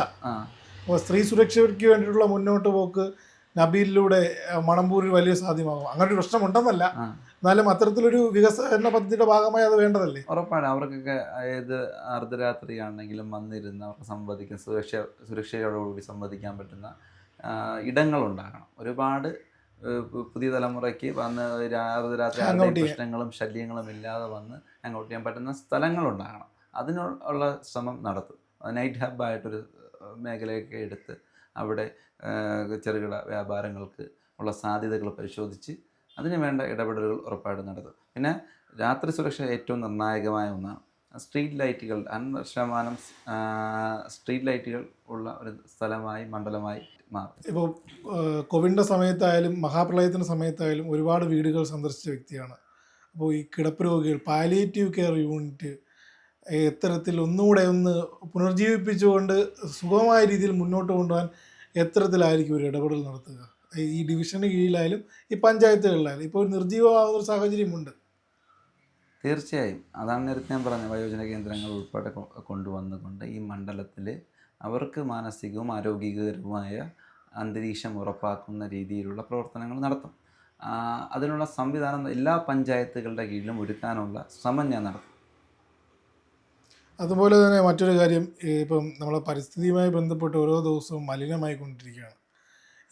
[SPEAKER 1] സ്ത്രീ സുരക്ഷയ്ക്ക് വേണ്ടിയിട്ടുള്ള മുന്നോട്ട് പോക്ക് നബീലിലൂടെ മണമ്പൂരിൽ വലിയ സാധ്യമാകും. അങ്ങനെ ഒരു പ്രശ്നമുണ്ടെന്നല്ല എന്നാലും അത്തരത്തിലൊരു വികസന പദ്ധതിയുടെ ഭാഗമായി അത് വേണ്ടതല്ലേ?
[SPEAKER 2] ഉറപ്പാണ്. അവർക്കൊക്കെ ഏത് അർദ്ധരാത്രിയാണെങ്കിലും വന്നിരുന്ന് അവർക്ക് സംവദിക്കാൻ സുരക്ഷ സുരക്ഷയോടുകൂടി സംവദിക്കാൻ പറ്റുന്ന ഇടങ്ങളുണ്ടാകണം. ഒരുപാട് പുതിയ തലമുറയ്ക്ക് വന്ന് രാത്രി
[SPEAKER 1] രാത്രി.
[SPEAKER 2] പ്രശ്നങ്ങളും ശല്യങ്ങളും ഇല്ലാതെ വന്ന് അങ്ങോട്ട് ചെയ്യാൻ പറ്റുന്ന സ്ഥലങ്ങളുണ്ടാകണം. അതിനുള്ള ശ്രമം നടത്തും. നൈറ്റ് ഹബ്ബായിട്ടൊരു മേഖലയൊക്കെ എടുത്ത് അവിടെ ചെറുകിട വ്യാപാരങ്ങൾക്ക് ഉള്ള സാധ്യതകൾ പരിശോധിച്ച് അതിന് വേണ്ട ഇടപെടലുകൾ ഉറപ്പായിട്ട് നടത്തും. പിന്നെ രാത്രി സുരക്ഷ ഏറ്റവും നിർണായകമായ ഒന്നാണ്. സ്ട്രീറ്റ് ലൈറ്റുകൾ അൻപത് ശതമാനം സ്ട്രീറ്റ് ലൈറ്റുകൾ ഉള്ള ഒരു സ്ഥലമായി മണ്ഡലമായി മാറും.
[SPEAKER 1] ഇപ്പോൾ കോവിഡിന്റെ സമയത്തായാലും മഹാപ്രളയത്തിന്റെ സമയത്തായാലും ഒരുപാട് വീടുകൾ സന്ദർശിച്ച വ്യക്തിയാണ്. അപ്പോൾ ഈ കിടപ്പ് രോഗികൾ പാലിയേറ്റീവ് കെയർ യൂണിറ്റ് എത്തരത്തിൽ ഒന്നുകൂടെ ഒന്ന് പുനർജീവിപ്പിച്ചുകൊണ്ട് സുഗമമായ രീതിയിൽ മുന്നോട്ട് കൊണ്ടുപോകാൻ എത്തരത്തിലായിരിക്കും ഒരു ഇടപെടൽ നടത്തുക. ഈ ഡിവിഷന് കീഴിലായാലും ഈ പഞ്ചായത്തുകളിലായാലും. ഇപ്പോൾ ഒരു നിർജീവമാകുന്ന ഒരു സാഹചര്യമുണ്ട്.
[SPEAKER 2] തീർച്ചയായും. അതാണ് നേരത്തെ ഞാൻ പറഞ്ഞത്. വയോജന കേന്ദ്രങ്ങൾ ഉൾപ്പെടെ കൊണ്ടുവന്നുകൊണ്ട് ഈ മണ്ഡലത്തിൽ അവർക്ക് മാനസികവും ആരോഗ്യകരവുമായ അന്തരീക്ഷം ഉറപ്പാക്കുന്ന രീതിയിലുള്ള പ്രവർത്തനങ്ങൾ നടത്തും. അതിനുള്ള സംവിധാനം എല്ലാ പഞ്ചായത്തുകളുടെ കീഴിലും ഒരുക്കാനുള്ള ശ്രമം ഞാൻ നടത്തും.
[SPEAKER 1] അതുപോലെ തന്നെ മറ്റൊരു കാര്യം ഇപ്പം നമ്മളെ പരിസ്ഥിതിയുമായി ബന്ധപ്പെട്ട് ഓരോ ദിവസവും മലിനമായി കൊണ്ടിരിക്കുകയാണ്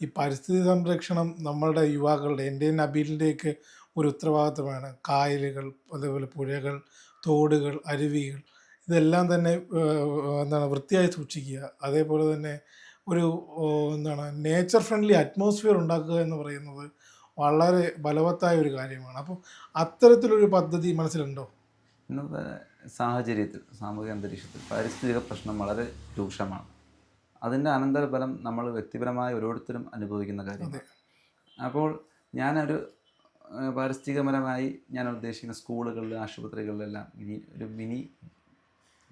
[SPEAKER 1] ഈ പരിസ്ഥിതി സംരക്ഷണം നമ്മളുടെ യുവാക്കളുടെ എന്റെയും നബീലിന്റെയൊക്കെ ഒരു ഉത്തരവാദിത്തമാണ്. കായലുകൾ അതേപോലെ പുഴകൾ തോടുകൾ അരുവികൾ ഇതെല്ലാം തന്നെ എന്താണ് വൃത്തിയായി സൂക്ഷിക്കുക. അതേപോലെ തന്നെ ഒരു എന്താണ് നേച്ചർ ഫ്രണ്ട്ലി അറ്റ്മോസ്ഫിയർ ഉണ്ടാക്കുക എന്ന് പറയുന്നത് വളരെ ബലവത്തായ ഒരു കാര്യമാണ്. അപ്പോൾ അത്തരത്തിലൊരു പദ്ധതി മനസ്സിലുണ്ടോ?
[SPEAKER 2] ഇന്നത്തെ സാഹചര്യത്തിൽ സാമൂഹിക അന്തരീക്ഷത്തിൽ പാരിസ്ഥിതിക പ്രശ്നം വളരെ രൂക്ഷമാണ്. അതിന്റെ അനന്തരഫലം നമ്മൾ വ്യക്തിപരമായി ഓരോരുത്തരും അനുഭവിക്കുന്ന കാര്യമാണ്. അപ്പോൾ ഞാനൊരു പാരിസ്ഥിതികപരമായി ഞാൻ ഉദ്ദേശിക്കുന്ന സ്കൂളുകളിൽ ആശുപത്രികളിലെല്ലാം ഇനി ഒരു മിനി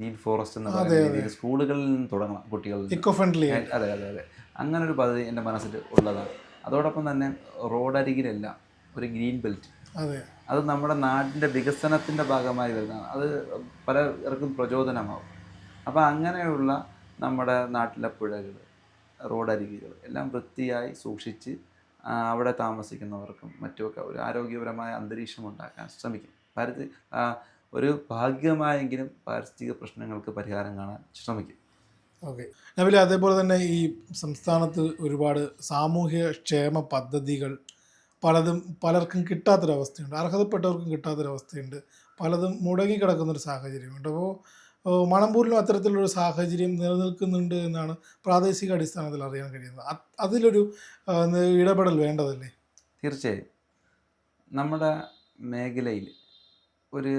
[SPEAKER 2] ഗ്രീൻ ഫോറസ്റ്റ് എന്ന് പറയുന്ന രീതിയിൽ സ്കൂളുകളിൽ നിന്ന് തുടങ്ങണം കുട്ടികളിൽ
[SPEAKER 1] ഇക്കോ ഫ്രണ്ട്ലി
[SPEAKER 2] അതെ അതെ അതെ. അങ്ങനെ ഒരു പദ്ധതി എന്റെ മനസ്സിൽ ഉള്ളതാണ്. അതോടൊപ്പം തന്നെ റോഡരികിലെല്ലാം ഒരു ഗ്രീൻ ബെൽറ്റ്.
[SPEAKER 1] അതെ.
[SPEAKER 2] അത് നമ്മുടെ നാടിന്റെ വികസനത്തിന്റെ ഭാഗമായി വരുന്നതാണ്. അത് പലർക്കും പ്രചോദനമാവും. അപ്പോൾ അങ്ങനെയുള്ള നമ്മുടെ നാട്ടിലെ പുഴകൾ റോഡരികികൾ എല്ലാം വൃത്തിയായി സൂക്ഷിച്ച് അവിടെ താമസിക്കുന്നവർക്കും മറ്റുമൊക്കെ ഒരു ആരോഗ്യപരമായ അന്തരീക്ഷം ഉണ്ടാക്കാൻ ശ്രമിക്കും. ആ, ഒരു ഭാഗികമായെങ്കിലും പാരിസ്ഥിതിക പ്രശ്നങ്ങൾക്ക് പരിഹാരം കാണാൻ ശ്രമിക്കും.
[SPEAKER 1] ഓക്കെ. നബിലെ അതേപോലെ തന്നെ ഈ സംസ്ഥാനത്ത് ഒരുപാട് സാമൂഹ്യ ക്ഷേമ പദ്ധതികൾ പലതും പലർക്കും കിട്ടാത്തൊരവസ്ഥയുണ്ട് അർഹതപ്പെട്ടവർക്കും കിട്ടാത്തൊരവസ്ഥയുണ്ട് പലതും മുടങ്ങിക്കിടക്കുന്നൊരു സാഹചര്യമുണ്ട്. അപ്പോൾ മണമ്പൂരിലും അത്തരത്തിലൊരു സാഹചര്യം നിലനിൽക്കുന്നുണ്ട് എന്നാണ് പ്രാദേശിക അടിസ്ഥാനത്തിൽ അറിയാൻ കഴിയുന്നത്. അതിലൊരു ഇടപെടൽ വേണ്ടതല്ലേ?
[SPEAKER 2] തീർച്ചയായും. നമ്മുടെ മേഖലയിൽ ഒരു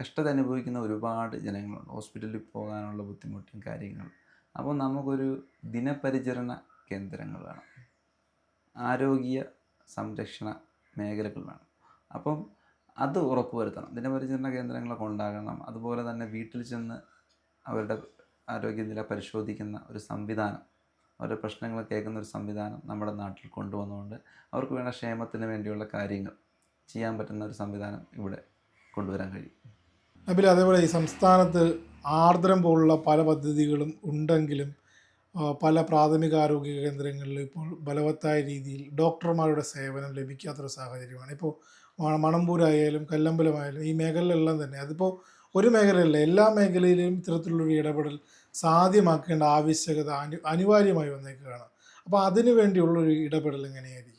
[SPEAKER 2] കഷ്ടത അനുഭവിക്കുന്ന ഒരുപാട് ജനങ്ങളുണ്ട്. ഹോസ്പിറ്റലിൽ പോകാനുള്ള ബുദ്ധിമുട്ടും കാര്യങ്ങളും. അപ്പോൾ നമുക്കൊരു ദിനപരിചരണ കേന്ദ്രങ്ങൾ വേണം. ആരോഗ്യ സംരക്ഷണ മേഖലകൾ വേണം. അപ്പം അത് ഉറപ്പുവരുത്തണം. ദിനപരിചരണ കേന്ദ്രങ്ങളൊക്കെ ഉണ്ടാകണം. അതുപോലെ തന്നെ വീട്ടിൽ ചെന്ന് അവരുടെ ആരോഗ്യനില പരിശോധിക്കുന്ന ഒരു സംവിധാനം അവരുടെ പ്രശ്നങ്ങൾ കേൾക്കുന്ന ഒരു സംവിധാനം നമ്മുടെ നാട്ടിൽ കൊണ്ടുവന്നുകൊണ്ട് അവർക്ക് വേണ്ട ക്ഷേമത്തിന് വേണ്ടിയുള്ള കാര്യങ്ങൾ ചെയ്യാൻ പറ്റുന്ന ഒരു സംവിധാനം ഇവിടെ കൊണ്ടുവരാൻ കഴിയും.
[SPEAKER 1] നബിൽ അതേപോലെ ഈ സംസ്ഥാനത്ത് ആർദ്രം പോലുള്ള പല പദ്ധതികളും ഉണ്ടെങ്കിലും പല പ്രാഥമിക ആരോഗ്യ കേന്ദ്രങ്ങളിൽ ഇപ്പോൾ ബലവത്തായ രീതിയിൽ ഡോക്ടർമാരുടെ സേവനം ലഭിക്കാത്തൊരു സാഹചര്യമാണ്. ഇപ്പോൾ മണമ്പൂരായാലും കല്ലമ്പലമായാലും ഈ മേഖലയിലെല്ലാം തന്നെ അതിപ്പോൾ ഒരു മേഖലയല്ല എല്ലാ മേഖലയിലും ഇത്തരത്തിലുള്ളൊരു ഇടപെടൽ സാധ്യമാക്കേണ്ട ആവശ്യകത അനി അനിവാര്യമായി വന്നേക്കുകയാണ്. അപ്പോൾ അതിനു വേണ്ടിയുള്ളൊരു ഇടപെടൽ എങ്ങനെയായിരിക്കും?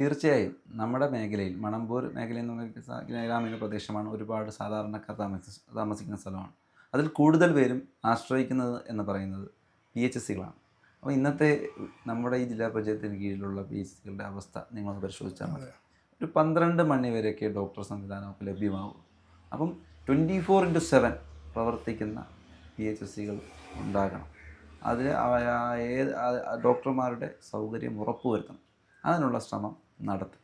[SPEAKER 2] തീർച്ചയായും നമ്മുടെ മേഖലയിൽ മണമ്പൂർ മേഖല എന്ന് പറയുന്ന ഗ്രാമീണ പ്രദേശമാണ് ഒരുപാട് സാധാരണക്കാർ താമസ താമസിക്കുന്ന സ്ഥലമാണ്. അതിൽ കൂടുതൽ പേരും ആശ്രയിക്കുന്നത് എന്ന് പറയുന്നത് പി എച്ച് എസ് സികളാണ്. അപ്പോൾ ഇന്നത്തെ നമ്മുടെ ഈ ജില്ലാ പഞ്ചായത്തിന് കീഴിലുള്ള പി എച്ച് സികളുടെ അവസ്ഥ നിങ്ങളൊന്ന് പരിശോധിച്ചാൽ മതി. ഒരു പന്ത്രണ്ട് മണി വരെയൊക്കെ ഡോക്ടർ സംവിധാനമൊക്കെ ലഭ്യമാകും. അപ്പം ട്വന്റി ഫോർ ഇന്റു സെവൻ പ്രവർത്തിക്കുന്ന പി എച്ച് എസ് സികൾ ഉണ്ടാകണം. അതിൽ ഏത് ഡോക്ടർമാരുടെ സൗകര്യം ഉറപ്പുവരുത്തണം. അതിനുള്ള ശ്രമം നടത്തും.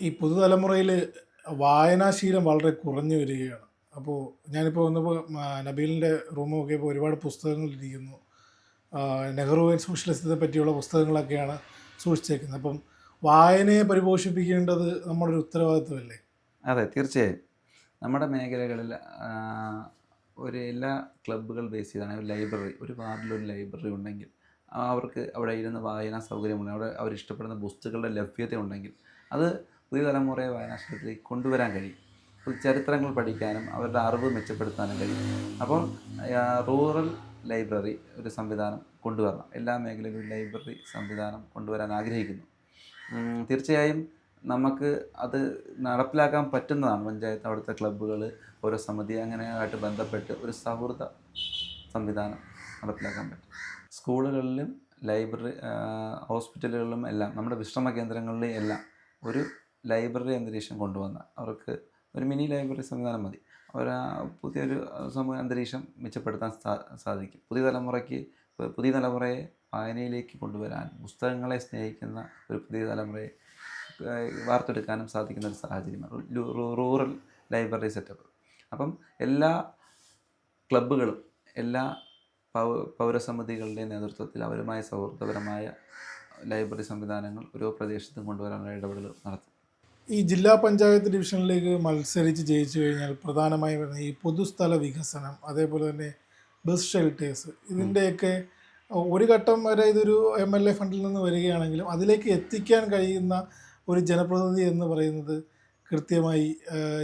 [SPEAKER 1] ഈ പുതുതലമുറയിൽ വായനാശീലം വളരെ കുറഞ്ഞു വരികയാണ്. അപ്പോൾ ഞാനിപ്പോൾ വന്നപ്പോൾ നബീലിന്റെ റൂമൊക്കെ നോക്കിയപ്പോൾ ഒരുപാട് പുസ്തകങ്ങൾ ഇരിക്കുന്നു. നെഹ്റു ആൻഡ് സോഷ്യലിസത്തെ പറ്റിയുള്ള പുസ്തകങ്ങളൊക്കെയാണ് സൂക്ഷിച്ചേക്കുന്നത്. അപ്പം വായനയെ പരിപോഷിപ്പിക്കേണ്ടത് നമ്മുടെ ഒരു ഉത്തരവാദിത്വമല്ലേ?
[SPEAKER 2] അതെ തീർച്ചയായും. നമ്മുടെ മേഖലകളിൽ ഒരു എല്ലാ ക്ലബ്ബുകൾ ബേസ് ചെയ്താണ്. ഒരു ലൈബ്രറി ഒരു വാർഡിലൊരു ലൈബ്രറി ഉണ്ടെങ്കിൽ അവർക്ക് അവിടെ ഇരുന്ന് വായനാ സൗകര്യമുണ്ട്. അവിടെ അവർ ഇഷ്ടപ്പെടുന്ന പുസ്തകങ്ങളുടെ ലഭ്യത ഉണ്ടെങ്കിൽ അത് പുതിയ തലമുറയെ വായനാശാലത്തിലേക്ക് കൊണ്ടുവരാൻ കഴിയും. ചരിത്രങ്ങൾ പഠിക്കാനും അവരുടെ അറിവ് മെച്ചപ്പെടുത്താനും കഴിയും. അപ്പോൾ റൂറൽ ലൈബ്രറി ഒരു സംവിധാനം കൊണ്ടുവരണം. എല്ലാ മേഖലയിലും ലൈബ്രറി സംവിധാനം കൊണ്ടുവരാൻ ആഗ്രഹിക്കുന്നു. തീർച്ചയായും നമുക്ക് അത് നടപ്പിലാക്കാൻ പറ്റുന്നതാണ്. പഞ്ചായത്ത് അവിടുത്തെ ക്ലബ്ബുകൾ ഓരോ സമിതി അങ്ങനെയായിട്ട് ബന്ധപ്പെട്ട് ഒരു സൗഹൃദ സംവിധാനം നടപ്പിലാക്കാൻ പറ്റും. സ്കൂളുകളിലും ലൈബ്രറി ഹോസ്പിറ്റലുകളിലും എല്ലാം നമ്മുടെ വിശ്രമ കേന്ദ്രങ്ങളിലും എല്ലാം ഒരു ലൈബ്രറി അന്തരീക്ഷം കൊണ്ടുവന്ന അവർക്ക് ഒരു മിനി ലൈബ്രറി സംവിധാനം മതി. അവർ പുതിയൊരു സമൂഹ അന്തരീക്ഷം മെച്ചപ്പെടുത്താൻ സാധിക്കും. പുതിയ തലമുറയ്ക്ക് പുതിയ തലമുറയെ വായനയിലേക്ക് കൊണ്ടുവരാൻ പുസ്തകങ്ങളെ സ്നേഹിക്കുന്ന ഒരു പുതിയ തലമുറയെ വാർത്തെടുക്കാനും സാധിക്കുന്ന ഒരു സാഹചര്യമാണ് റൂറൽ ലൈബ്രറി സെറ്റപ്പ്. അപ്പം എല്ലാ ക്ലബ്ബുകളും എല്ലാ പൗ പൗരസമിതികളുടെ നേതൃത്വത്തിൽ അവരുമായി സൗഹൃദപരമായ ലൈബ്രറി സംവിധാനങ്ങൾ ഓരോ പ്രദേശത്തും കൊണ്ടുവരാനുള്ള ഇടപെടൽ നടത്തും.
[SPEAKER 1] ഈ ജില്ലാ പഞ്ചായത്ത് ഡിവിഷനിലേക്ക് മത്സരിച്ച് ജയിച്ചു കഴിഞ്ഞാൽ പ്രധാനമായി ഈ പൊതുസ്ഥല വികസനം അതേപോലെ തന്നെ ബസ് ഷെൽട്ടേഴ്സ് ഇതിന്റെയൊക്കെ ഒരു ഘട്ടം വരെ ഇതൊരു എം എൽ എ ഫണ്ടിൽ നിന്ന് വരികയാണെങ്കിലും അതിലേക്ക് എത്തിക്കാൻ കഴിയുന്ന ഒരു ജനപ്രതിനിധി എന്ന് പറയുന്നത് കൃത്യമായി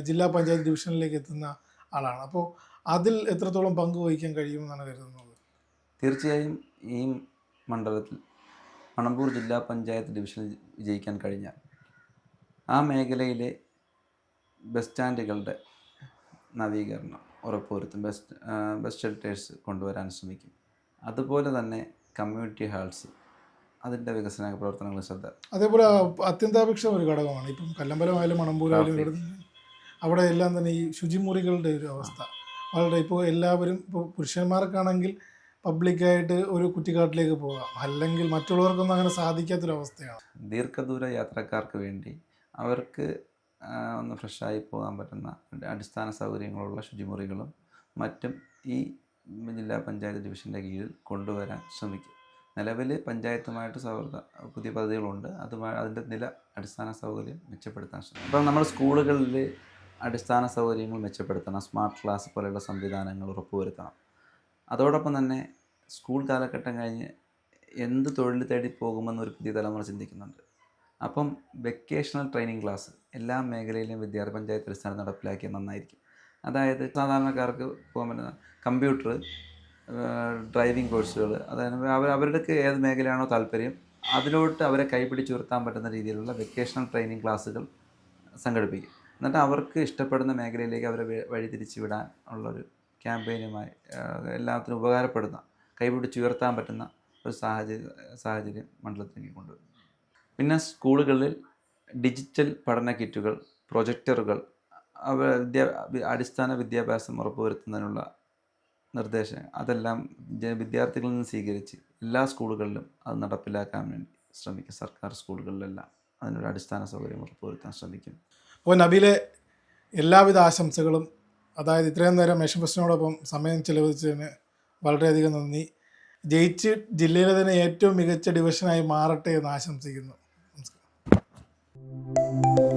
[SPEAKER 1] ജില്ലാ പഞ്ചായത്ത് ഡിവിഷനിലേക്ക് എത്തുന്ന ആളാണ്. അപ്പോൾ അതിൽ എത്രത്തോളം പങ്ക് വഹിക്കാൻ കഴിയുമെന്നാണ് കരുതുന്നത്?
[SPEAKER 2] തീർച്ചയായും ഈ മണ്ഡലത്തിൽ മണമ്പൂർ ജില്ലാ പഞ്ചായത്ത് ഡിവിഷനിൽ വിജയിക്കാൻ കഴിഞ്ഞാൽ ആ മേഖലയിലെ ബസ് സ്റ്റാൻഡുകളുടെ നവീകരണം ഉറപ്പുവരുത്തും. ബസ് ബസ് ഷെൽട്ടേഴ്സ് കൊണ്ടുവരാൻ ശ്രമിക്കും. അതുപോലെ തന്നെ കമ്മ്യൂണിറ്റി ഹാൾസ് അതിന്റെ വികസന പ്രവർത്തനങ്ങൾ ശ്രദ്ധ
[SPEAKER 1] അതേപോലെ അത്യന്താപേക്ഷിത ഒരു ഘടകമാണ്. ഇപ്പം കല്ലമ്പലമായാലും മണമ്പൂരായാലും അവിടെ എല്ലാം തന്നെ ഈ ശുചിമുറികളുടെ ഒരു അവസ്ഥ. വളരെ ഇപ്പോൾ എല്ലാവരും ഇപ്പോൾ പുരുഷന്മാർക്കാണെങ്കിൽ പബ്ലിക്കായിട്ട് ഒരു കുറ്റിക്കാട്ടിലേക്ക് പോകാം അല്ലെങ്കിൽ മറ്റുള്ളവർക്കൊന്നും അങ്ങനെ സാധിക്കാത്തൊരവസ്ഥയാണ്.
[SPEAKER 2] ദീർഘദൂര യാത്രക്കാർക്ക് വേണ്ടി അവർക്ക് ഒന്ന് ഫ്രഷായി പോകാൻ പറ്റുന്ന അടിസ്ഥാന സൗകര്യങ്ങളുള്ള ശുചിമുറികളും മറ്റും ഈ ജില്ലാ പഞ്ചായത്ത് ഡിവിഷന്റെ കീഴിൽ കൊണ്ടുവരാൻ ശ്രമിക്കും. നിലവിൽ പഞ്ചായത്തുമായിട്ട് സൗഹൃദ പുതിയ പദ്ധതികളുണ്ട്. അതുമായി അതിന്റെ നില അടിസ്ഥാന സൗകര്യം മെച്ചപ്പെടുത്താൻ ശ്രമിക്കും. അപ്പം നമ്മൾ സ്കൂളുകളിൽ അടിസ്ഥാന സൗകര്യങ്ങൾ മെച്ചപ്പെടുത്തണം. സ്മാർട്ട് ക്ലാസ് പോലെയുള്ള സംവിധാനങ്ങൾ ഉറപ്പുവരുത്തണം. അതോടൊപ്പം തന്നെ സ്കൂൾ കാലഘട്ടം കഴിഞ്ഞ് എന്ത് തൊഴിൽ തേടി പോകുമെന്ന് ഒരു പുതിയ തലമുറ ചിന്തിക്കുന്നുണ്ട്. അപ്പം വെക്കേഷണൽ ട്രെയിനിങ് ക്ലാസ് എല്ലാ മേഖലയിലും വിദ്യാർത്ഥി പഞ്ചായത്ത് അടിസ്ഥാനം നടപ്പിലാക്കിയ നന്നായിരിക്കും. അതായത് സാധാരണക്കാർക്ക് പോകാൻ പറ്റുന്ന കമ്പ്യൂട്ടർ ഡ്രൈവിംഗ് കോഴ്സുകൾ അതായത് അവർ അവരുടെക്ക് ഏത് മേഖലയാണോ താല്പര്യം അതിലോട്ട് അവരെ കൈപിടിച്ച് ഉയർത്താൻ പറ്റുന്ന രീതിയിലുള്ള വെക്കേഷണൽ ട്രെയിനിങ് ക്ലാസ്സുകൾ സംഘടിപ്പിക്കും. എന്നിട്ട് അവർക്ക് ഇഷ്ടപ്പെടുന്ന മേഖലയിലേക്ക് അവരെ വഴിതിരിച്ച് വിടാൻ ഉള്ളൊരു ക്യാമ്പയിനുമായി എല്ലാത്തിനും ഉപകാരപ്പെടുന്ന കൈപിടിച്ചുയർത്താൻ പറ്റുന്ന ഒരു സാഹചര്യം സാഹചര്യം മണ്ഡലത്തിലേക്ക് കൊണ്ടുവരും. പിന്നെ സ്കൂളുകളിൽ ഡിജിറ്റൽ പഠന കിറ്റുകൾ പ്രൊജക്ടറുകൾ അവ അടിസ്ഥാന വിദ്യാഭ്യാസം ഉറപ്പുവരുത്തുന്നതിനുള്ള നിർദ്ദേശം അതെല്ലാം വിദ്യാർത്ഥികളിൽ നിന്ന് സ്വീകരിച്ച് എല്ലാ സ്കൂളുകളിലും അത് നടപ്പിലാക്കാൻ വേണ്ടി ശ്രമിക്കും. സർക്കാർ സ്കൂളുകളിലെല്ലാം അതിനൊരു അടിസ്ഥാന സൗകര്യം ഉറപ്പുവരുത്താൻ ശ്രമിക്കും.
[SPEAKER 1] അപ്പോൾ നബീലെ എല്ലാവിധ ആശംസകളും അതായത് ഇത്രയും നേരം മേഷൻ സമയം ചെലവഴിച്ചതിന് വളരെയധികം നന്ദി. ജയിച്ച് ജില്ലയിലെ തന്നെ ഏറ്റവും മികച്ച ഡിവിഷനായി മാറട്ടെ എന്ന് ആശംസിക്കുന്നു. നമസ്കാരം.